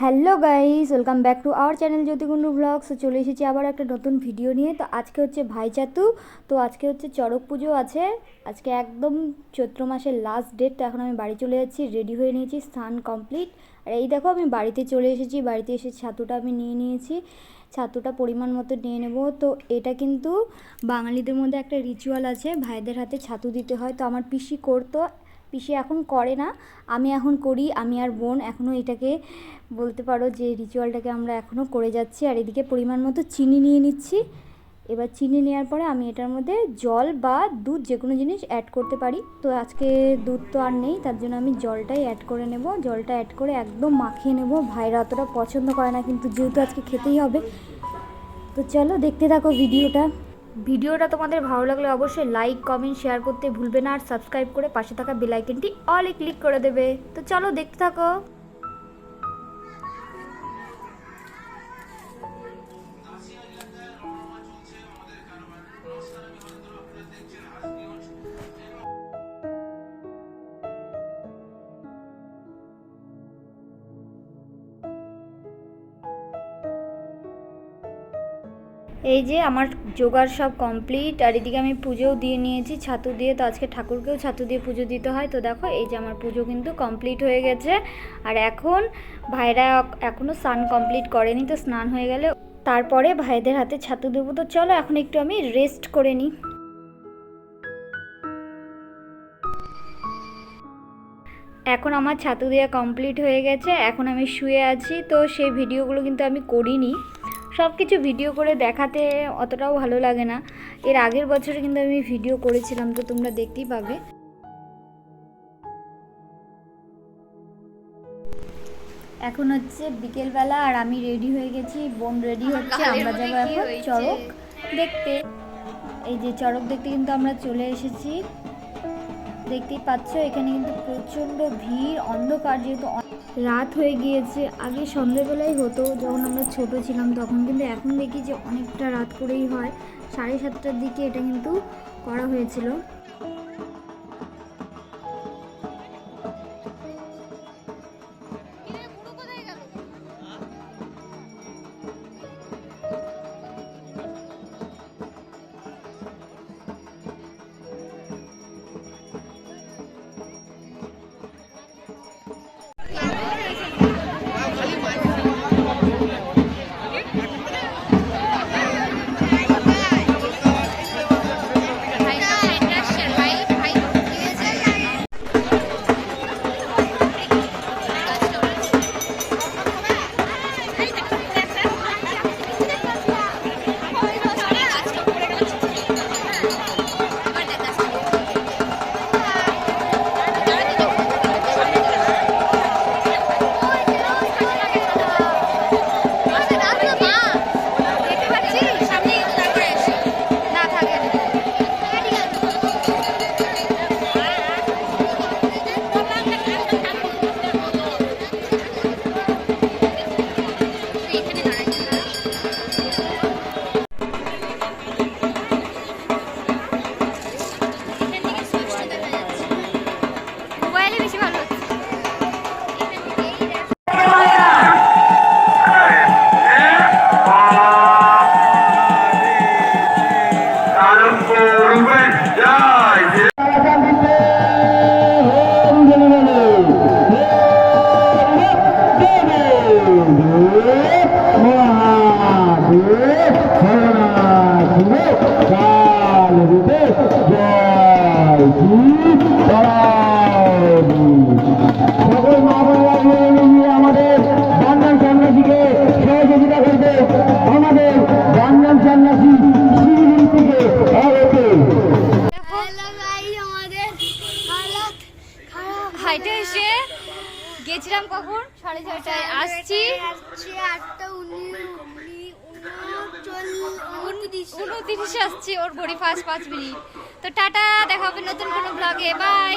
Hello guys, welcome back to our channel Jyotikundu blogs. চলে এসেছি আবার একটা নতুন ভিডিও নিয়ে। তো আজকে হচ্ছে ভাইচাতু তো আজকে হচ্ছে চড়ক পুজো আছে। আজকে একদম চৈত্র মাসের লাস্ট ডেট এখন আমি বাড়ি চলে যাচ্ছি রেডি হয়ে নিয়েছি, স্নান কমপ্লিট আর এই দেখো, আমি বাড়িতে চলে এসেছি, বাড়িতে এসে ছাতুটা আমি নিয়ে নিয়েছি। ছাতুটা পরিমাণ মতো নিয়ে নেব। তো এটা কিন্তু বাঙালিদের মধ্যে একটা রিচুয়াল আছে, ভাইদের হাতে ছাতু দিতে হয়। তো আমার পিসি করতো পিসি এখন করে না, আমি এখন করি, আমি আর বোন এখনও এটাকে বলতে পারো যে রিচুয়ালটাকে আমরা এখনও করে যাচ্ছি। আর এদিকে পরিমাণ মতো চিনি নিয়ে নিচ্ছি। এবার চিনি নেওয়ার পরে আমি এটার মধ্যে জল বা দুধ যে কোনো জিনিস অ্যাড করতে পারি। তো আজকে দুধ তো আর নেই, তার জন্য আমি জলটাই অ্যাড করে নেব। জলটা অ্যাড করে একদম মাখিয়ে নেব। ভাইরা অতটা পছন্দ করে না, কিন্তু যেহেতু আজকে খেতেই হবে, তো চলো দেখতে থাকো ভিডিওটা ভিডিওটা তোমাদের ভালো লাগলে অবশ্যই লাইক কমেন্ট শেয়ার করতে ভুলবে না। আর সাবস্ক্রাইব করে পাশে থাকা বেলাইকনটি অলে ক্লিক করে দেবে। তো চলো দেখতে থাকো। এই যে আমার জোগাড় সব কমপ্লিট আর এদিকে আমি পুজোও দিয়ে নিয়েছি, ছাতু দিয়ে। তো আজকে ঠাকুরকেও ছাতু দিয়ে পুজো দিতে হয়। তো দেখো, এই যে আমার পুজো কিন্তু কমপ্লিট হয়ে গেছে। আর এখন ভাইরা এখনও স্নান কমপ্লিট করেনি, তো স্নান হয়ে গেলে তারপরে ভাইদের হাতে ছাতু দেবো। তো চলো, এখন একটু আমি রেস্ট করে নিই। এখন আমার ছাতু দেওয়া কমপ্লিট হয়ে গেছে। এখন আমি শুয়ে আছি, তো সেই ভিডিওগুলো কিন্তু আমি করিনি। সব কিছু ভিডিও করে দেখাতে অতটাও ভালো লাগে না। এর আগের বছরে কিন্তু আমি ভিডিও করেছিলাম তো তোমরা দেখতেই পাবে। এখন হচ্ছে বিকেলবেলা আর আমি রেডি হয়ে গেছি বোন রেডি হচ্ছে আমরা যাব এখন চড়ক দেখতে। এই যে চড়ক দেখতে কিন্তু আমরা চলে এসেছি। দেখতেই পাচ্ছ এখানে কিন্তু প্রচণ্ড ভিড় অন্ধকার যেহেতু রাত হয়ে গিয়েছে। আগে সন্ধেবেলায় হতো, যখন আমরা ছোট ছিলাম তখন। কিন্তু এখন দেখি যে অনেকটা রাত করেই হয়। সাড়ে সাতটার দিকে এটা কিন্তু করা হয়েছিল। গেছিলাম কখন? সাড়ে ছয়টায় আসছি। আসছি আটটা উনচল্লিশ উনত্রিশে। আসছি ওর ঘড়ি ফার্স্ট পাঁচ মিনিট। তো টাটা দেখা হবে নতুন কোনো ব্লগে বাই